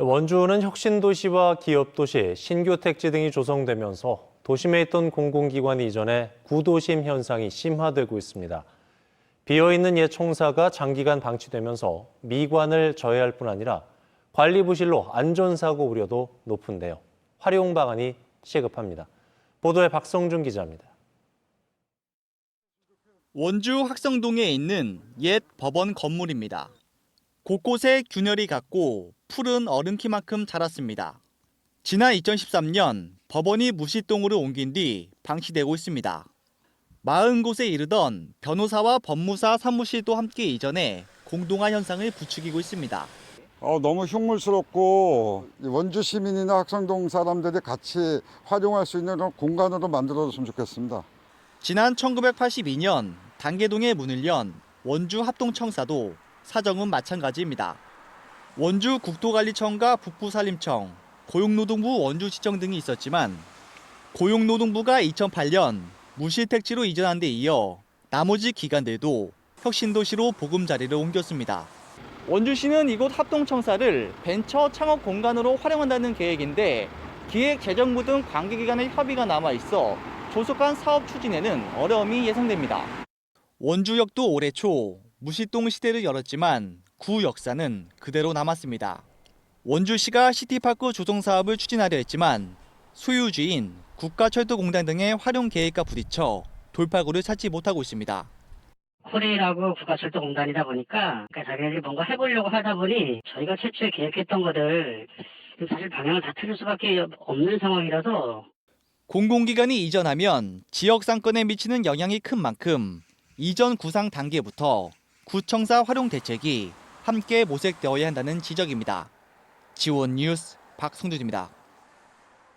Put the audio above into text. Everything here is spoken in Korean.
원주는 혁신도시와 기업도시, 신규 택지 등이 조성되면서 도심에 있던 공공기관이 이전해 구도심 현상이 심화되고 있습니다. 비어있는 옛 총사가 장기간 방치되면서 미관을 저해할 뿐 아니라 관리 부실로 안전사고 우려도 높은데요. 활용 방안이 시급합니다. 보도에 박성준 기자입니다. 원주 학성동에 있는 옛 법원 건물입니다. 곳곳에 균열이 갔고 푸른 얼음키만큼 자랐습니다. 지난 2013년 법원이 무시동으로 옮긴 뒤 방치되고 있습니다. 40곳에 이르던 변호사와 법무사 사무실도 함께 이전해 공동화 현상을 부추기고 있습니다. 어, 너무 흉물스럽고 원주 시민이나 학생동 사람들이 같이 활용할 수 있는 그런 공간으로 만들어줬으면 좋겠습니다. 지난 1982년 단계동에 문을 연 원주 합동청사도 사정은 마찬가지입니다. 원주 국토관리청과 북부산림청, 고용노동부 원주시청 등이 있었지만 고용노동부가 2008년 무실택지로 이전한 데 이어 나머지 기관들도 혁신도시로 보금자리를 옮겼습니다. 원주시는 이곳 합동청사를 벤처 창업 공간으로 활용한다는 계획인데 기획재정부 등 관계기관의 협의가 남아 있어 조속한 사업 추진에는 어려움이 예상됩니다. 원주역도 올해 초 무시동 시대를 열었지만 구 역사는 그대로 남았습니다. 원주시가 시티파크 조성 사업을 추진하려 했지만 소유주인 국가철도공단 등의 활용 계획과 부딪혀 돌파구를 찾지 못하고 있습니다. 코레일하고 국가철도공단이다 보니까 그러니까 자기네들이 뭔가 해보려고 하다 보니 저희가 최초에 계획했던 것들 사실 방향을 다 틀릴 수밖에 없는 상황이라서 공공기관이 이전하면 지역 상권에 미치는 영향이 큰 만큼 이전 구상 단계부터 구청사 활용 대책이 함께 모색되어야 한다는 지적입니다. 지원 뉴스 박성준입니다.